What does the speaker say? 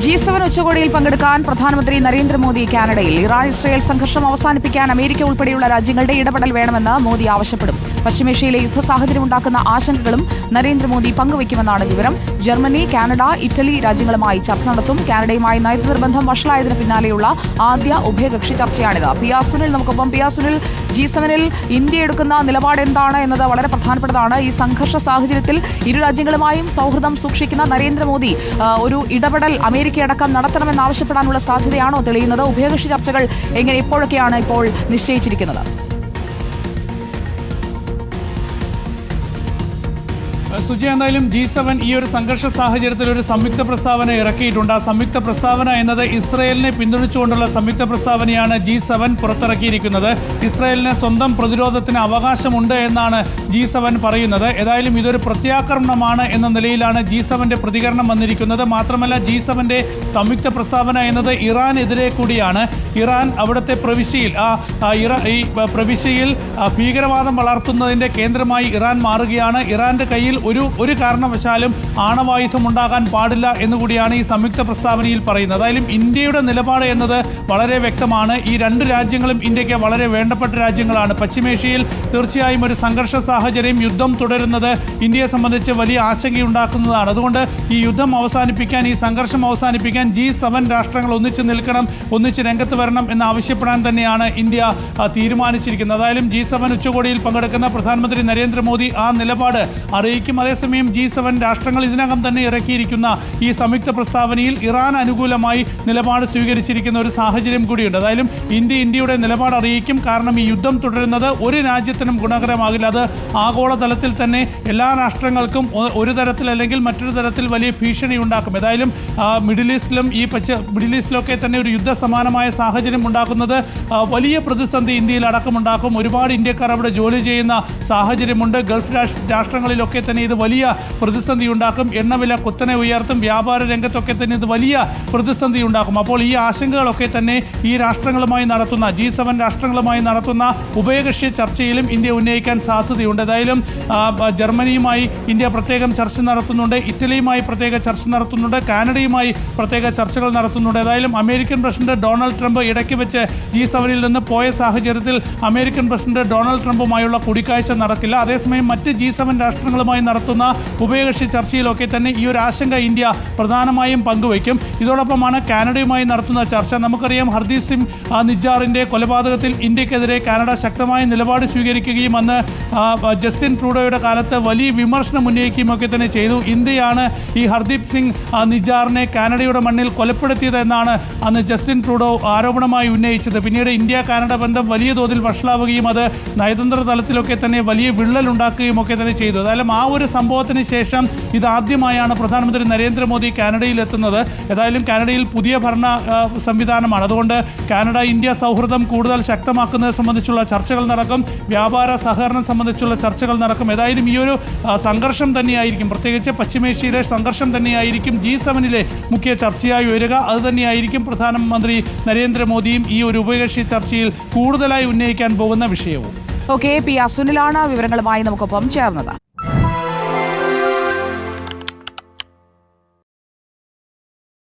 G seven ഉച്ചകോടിയിൽ പങ്കെടുക്കാൻ പ്രധാനമന്ത്രി നരേന്ദ്രമോദി കാനഡയിൽ. ഇറാൻ ഇസ്രയേൽ സംഘർഷം അവസാനിപ്പിക്കാൻ അമേരിക്ക ഉൾപ്പെടെയുള്ള രാജ്യങ്ങളുടെ ഇടപെടൽ വേണമെന്ന് മോദി ആവശ്യപ്പെടും. പശ്ചിമേഷ്യയിലെ ഉണ്ടാക്കുന്ന ആശങ്കകളും നരേന്ദ്രമോദി പങ്കുവയ്ക്കുമെന്നാണ് വിവരം. ജർമ്മനി കാനഡ ഇറ്റലി രാജ്യങ്ങളുമായി ചർച്ച നടത്തും. കാനഡയുമായി നയതന്ത്ര ബന്ധം വഷളായതിന് പിന്നാലെയുള്ള ആദ്യ ഉഭയകക്ഷി ചർച്ചയാണിത്. പി ആർ സുനിൽ നമുക്കൊപ്പം പി ആർ സുനിൽ ജി സെവനിൽ ഇന്ത്യ എടുക്കുന്ന നിലപാട് എന്താണ് എന്നത് വളരെ പ്രധാനപ്പെട്ടതാണ്. ഈ സംഘർഷ സാഹചര്യത്തിൽ ഇരു രാജ്യങ്ങളുമായും സൗഹൃദം സൂക്ഷിക്കുന്ന നരേന്ദ്രമോദി ഒരു ഇടപെടൽ അമേരിക്കയടക്കം നടത്തണമെന്നാവശ്യപ്പെടാനുള്ള സാധ്യതയാണോ തെളിയുന്നത്? ഉഭയകക്ഷി ചർച്ചകൾ എങ്ങനെ എപ്പോഴൊക്കെയാണ് ഇപ്പോൾ നിശ്ചയിച്ചിരിക്കുന്നത്? സുജി എന്തായാലും ജി സെവൻ ഈ ഒരു സംഘർഷ സാഹചര്യത്തിൽ ഒരു സംയുക്ത പ്രസ്താവന ഇറക്കിയിട്ടുണ്ട്. ആ സംയുക്ത പ്രസ്താവന എന്നത് ഇസ്രയേലിനെ പിന്തുണച്ചുകൊണ്ടുള്ള സംയുക്ത പ്രസ്താവനയാണ് ജി സെവൻ പുറത്തിറക്കിയിരിക്കുന്നത്. ഇസ്രയേലിന് സ്വന്തം പ്രതിരോധത്തിന് അവകാശമുണ്ട് എന്നാണ് ജി സെവൻ പറയുന്നത്. ഏതായാലും ഇതൊരു പ്രത്യാക്രമണമാണ് എന്ന നിലയിലാണ് ജി സെവന്റെ പ്രതികരണം വന്നിരിക്കുന്നത്. മാത്രമല്ല ജി സെവന്റെ സംയുക്ത പ്രസ്താവന എന്നത് ഇറാനെതിരെ കൂടിയാണ്. ഇറാൻ അവിടുത്തെ പ്രവിശ്യയിൽ ആ ഈ പ്രവിശ്യയിൽ ഭീകരവാദം വളർത്തുന്നതിന്റെ കേന്ദ്രമായി ഇറാൻ മാറുകയാണ്. ഇറാന്റെ കയ്യിൽ ഒരു ഒരു കാരണവശാലും ആണവായുധം ഉണ്ടാകാൻ പാടില്ല എന്നുകൂടിയാണ് ഈ സംയുക്ത പ്രസ്താവനയിൽ പറയുന്നത്. അതായാലും ഇന്ത്യയുടെ നിലപാട് എന്നത് വളരെ വ്യക്തമാണ്. ഈ രണ്ട് രാജ്യങ്ങളും ഇന്ത്യയ്ക്ക് വളരെ വേണ്ടപ്പെട്ട രാജ്യങ്ങളാണ്. പശ്ചിമേഷ്യയിൽ തീർച്ചയായും ഒരു സംഘർഷ സാഹചര്യം യുദ്ധം തുടരുന്നത് ഇന്ത്യയെ സംബന്ധിച്ച് വലിയ ആശങ്കയുണ്ടാക്കുന്നതാണ്. അതുകൊണ്ട് ഈ യുദ്ധം അവസാനിപ്പിക്കാൻ ഈ സംഘർഷം അവസാനിപ്പിക്കാൻ ജി സെവൻ രാഷ്ട്രങ്ങൾ ഒന്നിച്ച് നിൽക്കണം ഒന്നിച്ച് രംഗത്ത് വരണം എന്ന് ആവശ്യപ്പെടാൻ തന്നെയാണ് ഇന്ത്യ തീരുമാനിച്ചിരിക്കുന്നത്. അതായാലും ജി സെവൻ ഉച്ചകോടിയിൽ പങ്കെടുക്കുന്ന പ്രധാനമന്ത്രി നരേന്ദ്രമോദി ആ നിലപാട് അറിയിക്കും അതേസമയം ജി സെവൻ രാഷ്ട്രങ്ങൾ ഇതിനകം തന്നെ ഇറക്കിയിരിക്കുന്ന ഈ സംയുക്ത പ്രസ്താവനയിൽ ഇറാൻ അനുകൂലമായി നിലപാട് സ്വീകരിച്ചിരിക്കുന്ന ഒരു സാഹചര്യം കൂടിയുണ്ട്. അതായാലും ഇന്ത്യ ഇന്ത്യയുടെ നിലപാട് അറിയിക്കും. കാരണം ഈ യുദ്ധം തുടരുന്നത് ഒരു രാജ്യത്തിനും ഗുണകരമാകില്ല. അത് ആഗോളതലത്തിൽ തന്നെ എല്ലാ രാഷ്ട്രങ്ങൾക്കും ഒരു തരത്തിൽ അല്ലെങ്കിൽ മറ്റൊരു തരത്തിൽ വലിയ ഭീഷണി ഉണ്ടാക്കും. ഏതായാലും മിഡിൽ ഈസ്റ്റിലും ഈ പച്ച മിഡിൽ ഈസ്റ്റിലൊക്കെ തന്നെ ഒരു യുദ്ധ സമാനമായ സാഹചര്യം ഉണ്ടാക്കുന്നത് വലിയ പ്രതിസന്ധി ഇന്ത്യയിൽ അടക്കമുണ്ടാക്കും. ഒരുപാട് ഇന്ത്യക്കാർ അവിടെ ജോലി ചെയ്യുന്ന സാഹചര്യമുണ്ട്. ഗൾഫ് രാഷ്- രാഷ്ട്രങ്ങളിലൊക്കെ തന്നെ ഇത് വലിയ പ്രതിസന്ധി ഉണ്ടാക്കും എണ്ണവില കുത്തനെ ഉയർത്തും. വ്യാപാര രംഗത്തൊക്കെ തന്നെ ഇത് വലിയ പ്രതിസന്ധി ഉണ്ടാക്കും അപ്പോൾ ഈ ആശങ്കകളൊക്കെ തന്നെ ഈ രാഷ്ട്രങ്ങളുമായി നടത്തുന്ന ജി സെവൻ രാഷ്ട്രങ്ങളുമായി നടത്തുന്ന ഉഭയകക്ഷി ചർച്ചയിലും ഇന്ത്യ ഉന്നയിക്കാൻ സാധ്യതയുണ്ട്. ഏതായാലും ജർമ്മനിയുമായി ഇന്ത്യ പ്രത്യേകം ചർച്ച നടത്തുന്നുണ്ട്. ഇറ്റലിയുമായി പ്രത്യേക ചർച്ച നടത്തുന്നുണ്ട്. കാനഡയുമായി പ്രത്യേക ചർച്ചകൾ നടത്തുന്നുണ്ട്. ഏതായാലും അമേരിക്കൻ പ്രസിഡന്റ് ഡൊണാൾഡ് ട്രംപ് ഇടയ്ക്ക് വെച്ച് ജി സെവനിൽ നിന്ന് പോയ സാഹചര്യത്തിൽ അമേരിക്കൻ പ്രസിഡന്റ് ഡൊണാൾഡ് ട്രംപുമായുള്ള കൂടിക്കാഴ്ച നടക്കില്ല. അതേസമയം മറ്റ് ജി സെവൻ രാഷ്ട്രങ്ങളുമായി നടത്തുന്ന ഉഭയകക്ഷി ചർച്ചയിലൊക്കെ തന്നെ ഈ ഒരു ആശങ്ക ഇന്ത്യ പ്രധാനമായും പങ്കുവയ്ക്കും. ഇതോടൊപ്പമാണ് കാനഡയുമായി നടത്തുന്ന ചർച്ച. നമുക്കറിയാം ഹർദീപ് സിംഗ് നിജാറിന്റെ കൊലപാതകത്തിൽ ഇന്ത്യക്കെതിരെ കാനഡ ശക്തമായ നിലപാട് സ്വീകരിക്കുകയും അന്ന് ജസ്റ്റിൻ ട്രൂഡോയുടെ കാലത്ത് വലിയ വിമർശനം ഉന്നയിക്കുകയും ഒക്കെ തന്നെ ചെയ്തു. ഇന്ത്യയാണ് ഈ ഹർദീപ് സിംഗ് നിജാറിനെ കാനഡയുടെ മണ്ണിൽ കൊലപ്പെടുത്തിയത് എന്നാണ് അന്ന് ജസ്റ്റിൻ ട്രൂഡോ ആരോപണമായി ഉന്നയിച്ചത്. പിന്നീട് ഇന്ത്യ കാനഡ ബന്ധം വലിയ തോതിൽ വഷളാവുകയും അത് നയതന്ത്ര തലത്തിലൊക്കെ തന്നെ വലിയ വിള്ളൽ ഉണ്ടാക്കുകയും ഒക്കെ തന്നെ ചെയ്തു. അതായാലും ആ ഒരു സംഭവത്തിന് ശേഷം ഇതാദ്യമായാണ് പ്രധാനമന്ത്രി നരേന്ദ്രമോദി കാനഡയിൽ എത്തുന്നത് ഏതായാലും കാനഡയിൽ പുതിയ ഭരണ സംവിധാനമാണ്. അതുകൊണ്ട് കാനഡ ഇന്ത്യ സൗഹൃദം കൂടുതൽ ശക്തമാക്കുന്നത് സംബന്ധിച്ചുള്ള ചർച്ചകൾ നടക്കും. വ്യാപാര സഹകരണം സംബന്ധിച്ചുള്ള ചർച്ചകൾ നടക്കും. ഏതായാലും ഈ ഒരു സംഘർഷം തന്നെയായിരിക്കും. പ്രത്യേകിച്ച് പശ്ചിമേഷ്യയിലെ സംഘർഷം തന്നെയായിരിക്കും. ജി സെവനിലെ മുഖ്യ ചർച്ചയായി വരിക. അത് തന്നെയായിരിക്കും പ്രധാനമന്ത്രി നരേന്ദ്രമോദിയും ഈ ഒരു ഉഭയകക്ഷി ചർച്ചയിൽ കൂടുതലായി ഉന്നയിക്കാൻ പോകുന്ന വിഷയവും. ഓക്കെ പി അസുനിലാണ് വിവരങ്ങളുമായി നമുക്കൊപ്പം ചേർന്നത്.